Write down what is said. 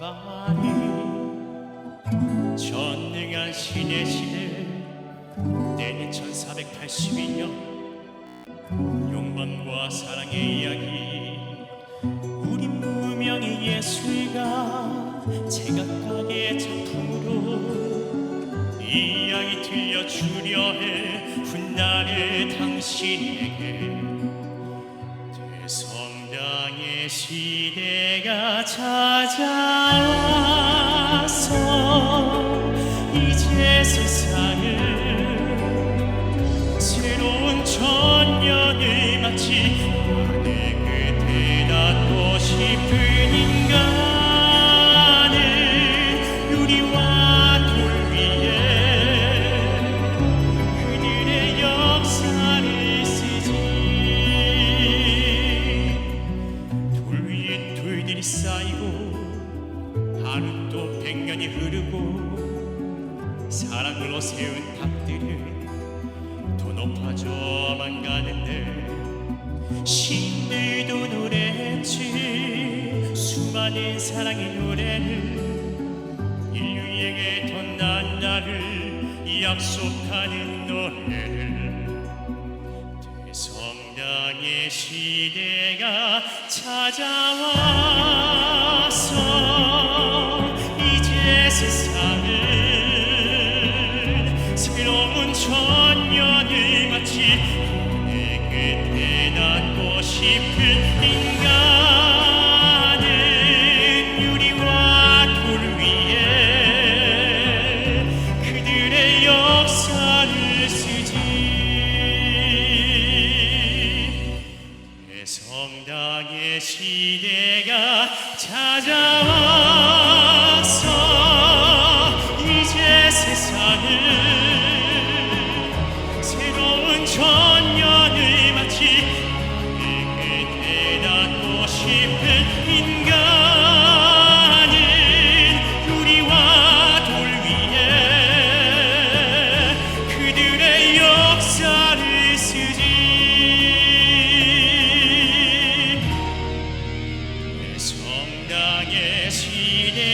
파리 전능한 신의 시대 내년 1482년 욕망과 사랑의 이야기. 우리 무명의 예술가 제각각의 작품으로 이야기 들려주려 해 훗날의 당신에게 시대가 찾아와 하루 또 백년이 흐르고 사랑으로 세운 탑들은 더 높아져만 가는데 신들도 노래했지 수많은 사랑의 노래를 인류에게 던난 나를 약속하는 노래를 대성당의 시대가 찾아와 천년을 마치 내 끝에 닿고 싶은 인간은 유리와 돌 위에 그들의 역사를 쓰지. 대성당의 시대가 찾아 천년을 마치 내 끝에 닿고 싶은 인간은 유리와 돌 위에 그들의 역사를 쓰지. 성당의 시대